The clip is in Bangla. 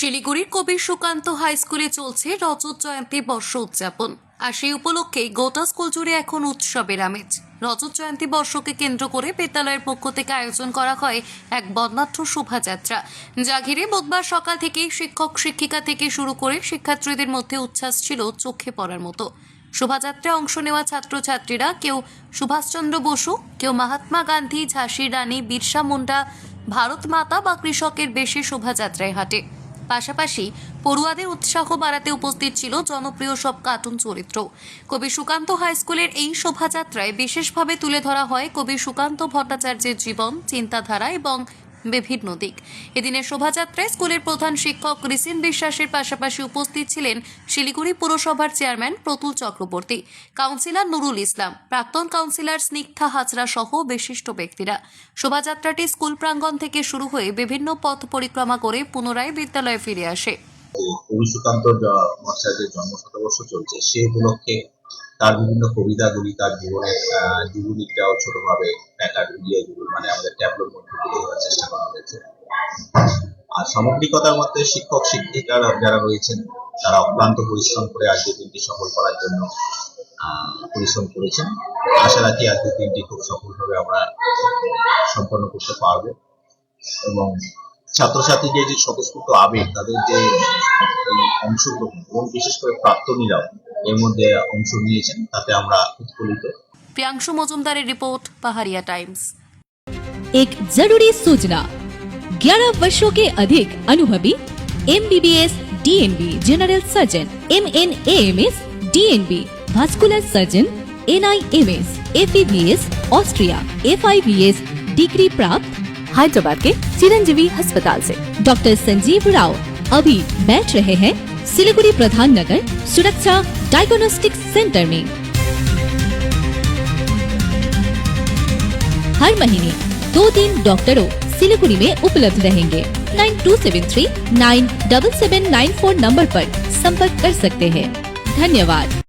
শিলিগুড়ির কবি সুকান্ত হাই স্কুলে চলছে রজত জয়ন্তী বর্ষ উদযাপন। আর সেই উপলক্ষে গোটা স্কুল জুড়ে এখন উৎসবের আমেজ। রজত জয়ন্তী বর্ষকে কেন্দ্র করে বিদ্যালয়ের পক্ষ থেকে আয়োজন করা হয় এক বর্ণাঢ্য শোভাযাত্রা। যা ঘিরে বুধবার সকাল থেকেই শিক্ষক, শিক্ষিকা থেকে শুরু করে শিক্ষার্থীদের মধ্যে উচ্ছ্বাস ছিল চোখে পড়ার মতো। শোভাযাত্রায় অংশ নেওয়া ছাত্রছাত্রীরা কেউ সুভাষচন্দ্র বসু, কেউ মহাত্মা গান্ধী, ঝাঁসির রানী, বিরসা মুন্ডা, ভারত মাতা বা কৃষকের বেশি শোভাযাত্রায় হাঁটে। পাশাপাশি পড়ুয়াদের উৎসাহ বাড়াতে উপস্থিত ছিল জনপ্রিয় সব কার্টুন চরিত্র। কবি সুকান্ত হাইস্কুলের এই শোভাযাত্রায় বিশেষভাবে তুলে ধরা হয় কবি সুকান্ত ভট্টাচার্যের জীবন, চিন্তাধারা এবং বিভিন্ন দিক এদিনের শোভাযাত্রায় স্কুলের প্রধান শিক্ষক রিসিন বিশ্বাসের পাশাপাশি উপস্থিত ছিলেন শিলিগুড়ি পুরসভার চেয়ারম্যান প্রতুল চক্রবর্তী, কাউন্সিলর নুরুল ইসলাম, প্রাক্তন কাউন্সিলর স্নিগ্ধা হাজরা সহ বিশিষ্ট ব্যক্তিরা। শোভাযাত্রাটি স্কুল প্রাঙ্গণ থেকে শুরু হয়ে বিভিন্ন পথ পরিক্রমা করে পুনরায় বিদ্যালয়ে ফিরে আসে। জন্ম শতবর্ষ চলছে, সে উপলক্ষে তার বিভিন্ন কবিতাগুলি তার জীবনের জীবনীটাও ছোটভাবে মানে আমাদের ট্যাবলোর মধ্যে তুলে ধরার চেষ্টা করা হয়েছে। আর সামগ্রিকতার মধ্যে শিক্ষক, শিক্ষিকারা যারা রয়েছেন, তারা অক্লান্ত পরিশ্রম করে আজকের দিনটি সফল করার জন্য পরিশ্রম করেছেন। আশা রাখি আজকের দিনটি খুব সফলভাবে আমরা সম্পন্ন করতে পারব। এবং ছাত্রছাত্রীদের যে স্বতঃস্ফূর্ত আবেগ, তাদের যে অংশগ্রহণ এবং বিশেষ করে প্রাক্তনীরাও এর মধ্যে অংশ নিয়েছেন তাতে আমরা উৎফুল্লিত প্রিয়াংশু মজুমদারের রিপোর্ট পাহাড়িয়া টাইমস एक जरूरी सूचना 11 वर्षों के अधिक अनुभवी M B B S D N B general surgeon M N A M S D N B vascular surgeon N I M S F E B S Austria F I B S degree प्राप्त हैदराबाद के चिरंजीवी अस्पताल से डॉक्टर संजीव राव अभी बैठ रहे हैं सिलीगुड़ी प्रधान नगर सुरक्षा डायग्नोस्टिक सेंटर में। हर महीने दो दिन डॉक्टरों सिलीगुड़ी में उपलब्ध रहेंगे। Nine two seven three nine double seven nine four number पर संपर्क कर सकते हैं। धन्यवाद।